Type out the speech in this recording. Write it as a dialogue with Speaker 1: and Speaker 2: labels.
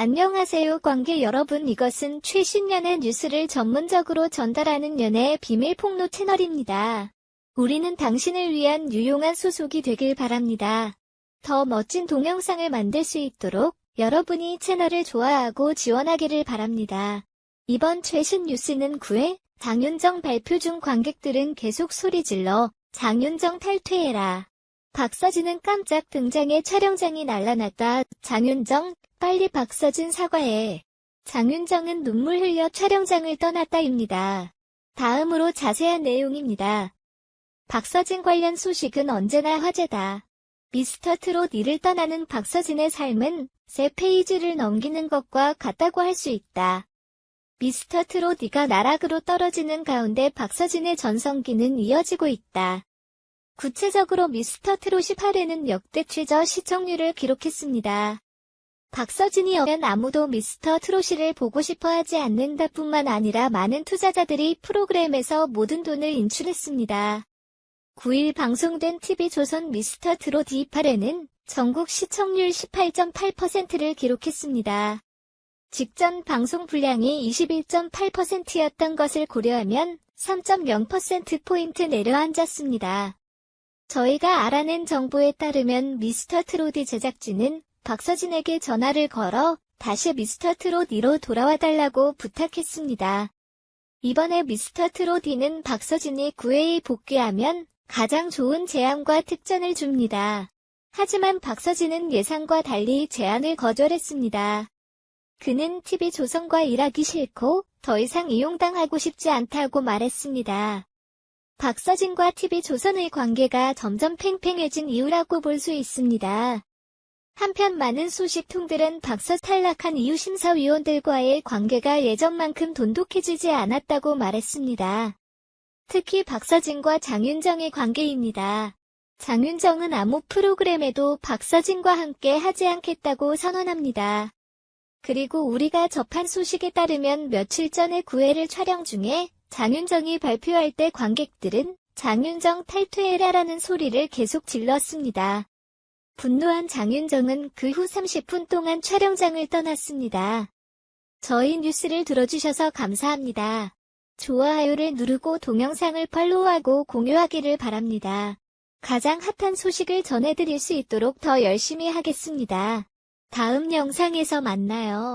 Speaker 1: 안녕하세요 관계 여러분 이것은 최신 연애 뉴스를 전문적으로 전달하는 연애 비밀 폭로 채널입니다. 우리는 당신을 위한 유용한 소속이 되길 바랍니다. 더 멋진 동영상을 만들 수 있도록 여러분이 채널을 좋아하고 지원하기를 바랍니다. 이번 최신 뉴스는 9회 장윤정 발표 중 관객들은 계속 소리 질러 장윤정 탈퇴해라. 박서진은 깜짝 등장해 촬영장이 날아났다. 장윤정, 빨리 박서진 사과해. 장윤정은 눈물 흘려 촬영장을 떠났다입니다. 다음으로 자세한 내용입니다. 박서진 관련 소식은 언제나 화제다. 미스터 트롯 이를 떠나는 박서진의 삶은 세 페이지를 넘기는 것과 같다고 할 수 있다. 미스터 트롯 이가 나락으로 떨어지는 가운데 박서진의 전성기는 이어지고 있다. 구체적으로 미스터 트롯이 8회는 역대 최저 시청률을 기록했습니다. 박서진이 오면 아무도 미스터 트롯이를 보고 싶어 하지 않는다 뿐만 아니라 많은 투자자들이 프로그램에서 모든 돈을 인출했습니다. 9일 방송된 TV조선 미스터 트롯 28회는 전국 시청률 18.8%를 기록했습니다. 직전 방송 분량이 21.8%였던 것을 고려하면 3.0%포인트 내려앉았습니다. 저희가 알아낸 정보에 따르면 미스터 트롯이 제작진은 박서진에게 전화를 걸어 다시 미스터 트롯 2로 돌아와 달라고 부탁했습니다. 이번에 미스터 트롯 2는 박서진이 9회에 복귀하면 가장 좋은 제안과 특전을 줍니다. 하지만 박서진은 예상과 달리 제안을 거절했습니다. 그는 TV 조선과 일하기 싫고 더 이상 이용당하고 싶지 않다고 말했습니다. 박서진과 TV 조선의 관계가 점점 팽팽해진 이유라고 볼 수 있습니다. 한편 많은 소식통들은 박서 탈락한 이후 심사위원들과의 관계가 예전만큼 돈독해지지 않았다고 말했습니다. 특히 박서진과 장윤정의 관계입니다. 장윤정은 아무 프로그램에도 박서진과 함께 하지 않겠다고 선언합니다. 그리고 우리가 접한 소식에 따르면 며칠 전에 9회를 촬영 중에 장윤정이 발표할 때 관객들은 장윤정 탈퇴해라라는 소리를 계속 질렀습니다. 분노한 장윤정은 그 후 30분 동안 촬영장을 떠났습니다. 저희 뉴스를 들어주셔서 감사합니다. 좋아요를 누르고 동영상을 팔로우하고 공유하기를 바랍니다. 가장 핫한 소식을 전해드릴 수 있도록 더 열심히 하겠습니다. 다음 영상에서 만나요.